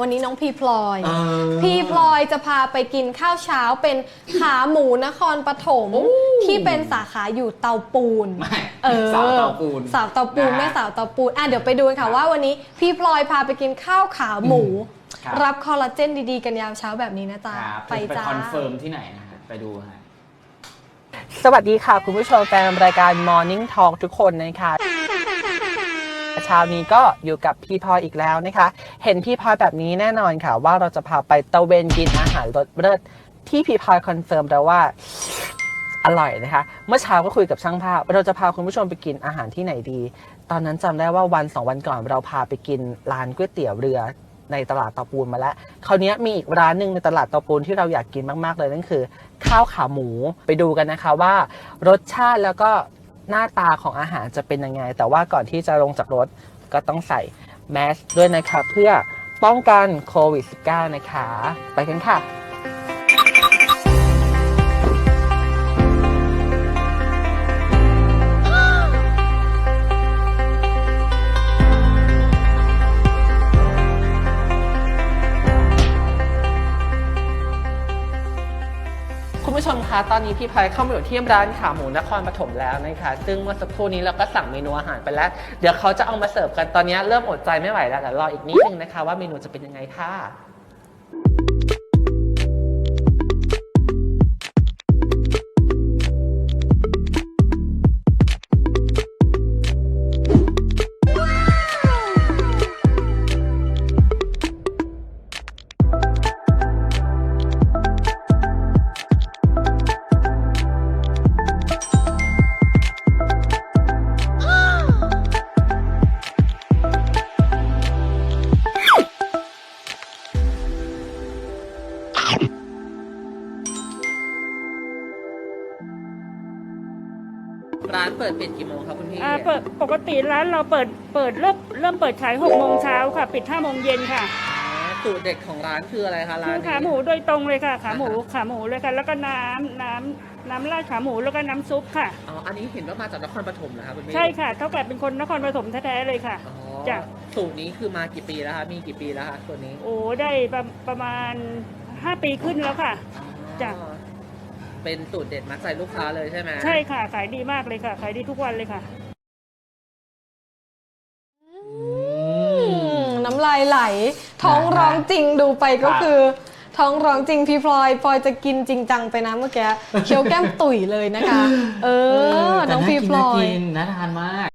วันนี้น้องพีพลอยเออพี่พลอยจะพาไปกินข้าวเช้าเป็นขาหมูนครปฐมที่เป็นสาขาอยู่เตาปูนไม่เออสาวเตาปูนสาวเตาปูนนะแม่สาวเตาปูนอะเดี๋ยวไปดูกันค่ะว่าวันนี้พี่พลอยพาไปกินข้าวขาหมูครับรับคอลลาเจนดีๆ กันยามเช้าแบบนี้นะจ๊ะครับไปไปจ้าคอนเฟิร์มที่ไหนนะฮะไปดูฮะสวัสดีค่ะ คุณผู้ชมแฟนรายการ Morning Talk ทุกคนนะคะเช้านี้ก็อยู่กับพี่พลอยอีกแล้วนะคะ เห็นพี่พลอยแบบนี้แน่นอนค่ะ ว่าเราจะพาไปตะเวนกินอาหารรสเลิศที่พี่พลอยคอนเฟิร์มแล้วว่าอร่อยนะคะ เมื่อเช้าก็คุยกับช่างภาพ เราจะพาคุณผู้ชมไปกินอาหารที่ไหนดี ตอนนั้นจำได้ว่าวันสองวันก่อนเราพาไปกินร้านก๋วยเตี๋ยวเรือในตลาดตาปูนมาแล้ว คราวนี้มีอีกร้านหนึ่งในตลาดตาปูนที่เราอยากกินมาก ๆ เลยนั่นคือ ข้าวขาหมูไปดูกันนะคะว่ารสชาติแล้วก็ หน้าตาของอาหารจะเป็นยังไง แต่ว่าก่อนที่จะลงจากรถก็ต้องใส่แมสด้วยนะคะเพื่อป้องกันโควิด -19 นะคะ ไปกันค่ะ ผู้ชมคะตอนนี้พี่พลอยเข้ามาอยู่ที่ร้านขาหมูนครปฐมแล้วนะคะซึ่งเมื่อสักครู่นี้เราก็สั่งเมนูอาหารไปแล้ว เดี๋ยวเขาจะเอามาเสิร์ฟกันตอนนี้เริ่มอดใจไม่ไหวแล้วเดี๋ยวรออีกนิดนึงนะคะ ว่าเมนูจะเป็นยังไงค่ะ ร้านเปิดปิดกี่โมงครับคุณพี่อ่าเปิดปกติร้านเราเปิดเปิดเริ่มเริ่มเปิดขาย6โมงเช้าค่ะ ปิด5โมงเย็นค่ะสูตรเด็ดของร้านคืออะไรคะร้าคืนอนี้ขาหมูโดยตรงเลยค่ะ ขาหมูอ่าฮะขาหมูเลยค่ะ แล้วก็น้ำน้ำน้ำราดขาหมูแล้วก็น้ำซุปค่ะอ๋ออันนี้เห็นว่ามาจากนครปฐมเหรอครับคุณพี่ใช่ค่ะเท่ากับเป็นคนนครปฐมแท้ๆเลยค่ะอ๋อจ้ะสูตรนี้คือมากี่ปีแล้วคะมีกี่ปีแล้วคะตัวนี้ โอ้ได้ประประมาณ5ปีขึ้นแล้วค่ะจ้ะอ๋อ เป็นสูตรเด็ดมัดใจลูกค้าเลยใช่ไหมใช่ค่ะ ขายดีมากเลยค่ะ ขายดีทุกวันเลยค่ะ อืมน้ำลายไหล ท้องร้องจริงดูไปก็ครับ คือ ท้องร้องจริงพี่พลอยพลอยจะกินจริงจังไปนะเมื่อกี้เคี้ยวแก้มตุ๋ยเลยนะคะ เออ แต่น้องพี่พลอยน่ากินน่าทานมาก